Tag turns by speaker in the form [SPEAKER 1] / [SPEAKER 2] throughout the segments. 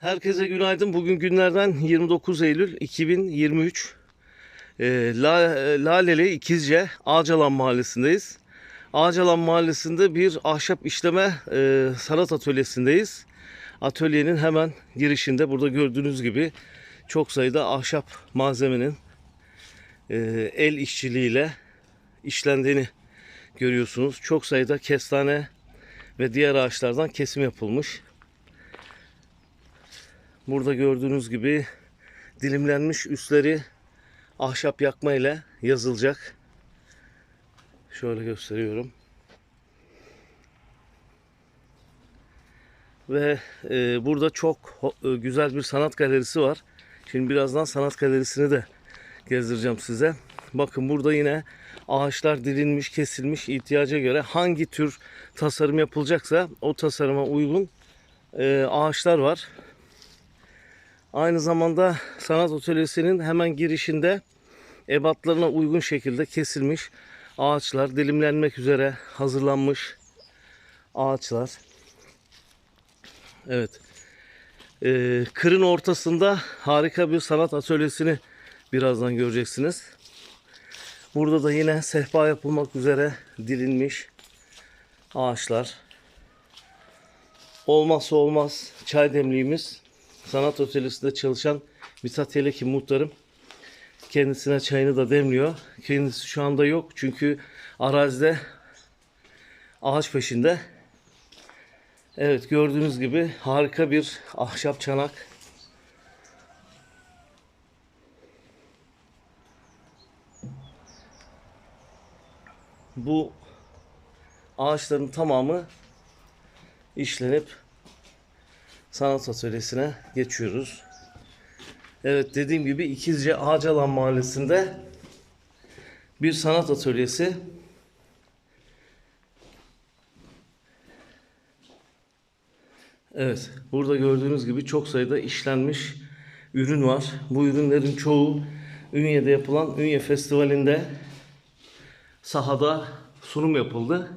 [SPEAKER 1] Herkese günaydın. Bugün günlerden 29 Eylül 2023. Ee, La- e, Laleli İkizce Ağacalan Mahallesi'ndeyiz. Ağacalan Mahallesi'nde bir ahşap işleme e, sanat atölyesindeyiz. Atölyenin hemen girişinde burada gördüğünüz gibi çok sayıda ahşap malzemenin e, el işçiliğiyle işlendiğini görüyorsunuz. Çok sayıda kestane ve diğer ağaçlardan kesim yapılmış. Burada gördüğünüz gibi dilimlenmiş üstleri ahşap yakma ile yazılacak. Şöyle gösteriyorum. Ve e, burada çok e, güzel bir sanat galerisi var. Şimdi birazdan sanat galerisini de gezdireceğim size. Bakın burada yine ağaçlar dilinmiş, kesilmiş ihtiyaca göre hangi tür tasarım yapılacaksa o tasarıma uygun e, ağaçlar var. Aynı zamanda sanat atölyesinin hemen girişinde ebatlarına uygun şekilde kesilmiş ağaçlar, dilimlenmek üzere hazırlanmış ağaçlar. Evet. Ee, kırın ortasında harika bir sanat atölyesini birazdan göreceksiniz. Burada da yine sehpa yapılmak üzere dilinmiş ağaçlar. Olmazsa olmaz çay demliğimiz sanat atölyesinde çalışan Mithat Yeleki muhtarım kendisine çayını da demliyor. Kendisi şu anda yok çünkü arazide ağaç peşinde. Evet gördüğünüz gibi harika bir ahşap çanak. Bu ağaçların tamamı işlenip sanat atölyesine geçiyoruz. Evet dediğim gibi İkizce Ağacalan Mahallesi'nde bir sanat atölyesi. Evet burada gördüğünüz gibi çok sayıda işlenmiş ürün var. Bu ürünlerin çoğu Ünye'de yapılan Ünye Festivali'nde sahada sunum yapıldı.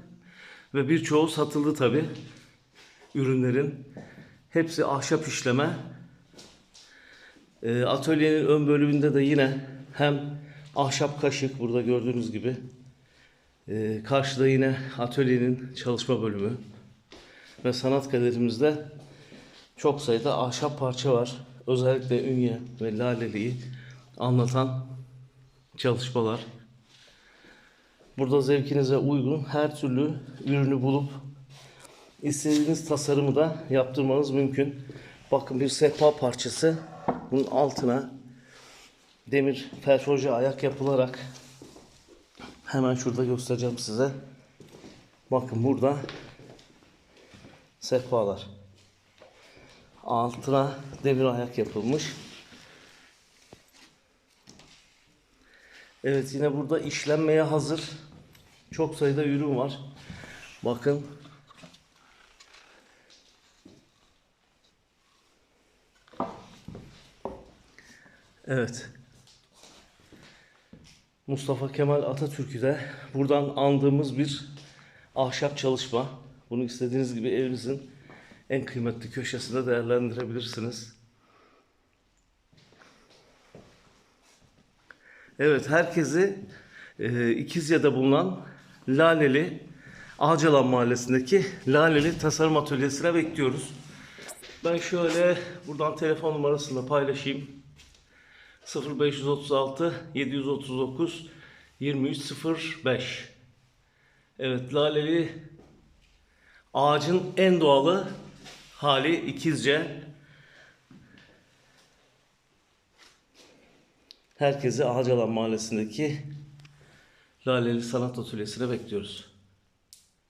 [SPEAKER 1] Ve birçoğu satıldı tabi ürünlerin. Hepsi ahşap işleme. E, atölyenin ön bölümünde de yine hem ahşap kaşık burada gördüğünüz gibi. E, karşıda yine atölyenin çalışma bölümü. Ve sanat galerimizde çok sayıda ahşap parça var. Özellikle Ünye ve Laleli'yi anlatan çalışmalar. Burada zevkinize uygun her türlü ürünü bulup istediğiniz tasarımı da yaptırmanız mümkün. Bakın bir sehpa parçası bunun altına demir perforje ayak yapılarak hemen şurada göstereceğim size. Bakın burada sehpalar. Altına demir ayak yapılmış. Evet yine burada işlenmeye hazır çok sayıda ürün var. Bakın. Evet. Mustafa Kemal Atatürk'ü de buradan andığımız bir ahşap çalışma. Bunu istediğiniz gibi evinizin en kıymetli köşesinde değerlendirebilirsiniz. Evet, herkesi e, İkizce'de bulunan Laleli Ağacalan Mahallesi'ndeki Laleli Tasarım Atölyesi'ne bekliyoruz. Ben şöyle buradan telefon numarasını da paylaşayım. 0536 739 2305 Evet, Laleli ağacın en doğalı hali İkizce. Herkesi Ağacalan Mahallesi'ndeki Laleli Sanat Atölyesi'ne bekliyoruz.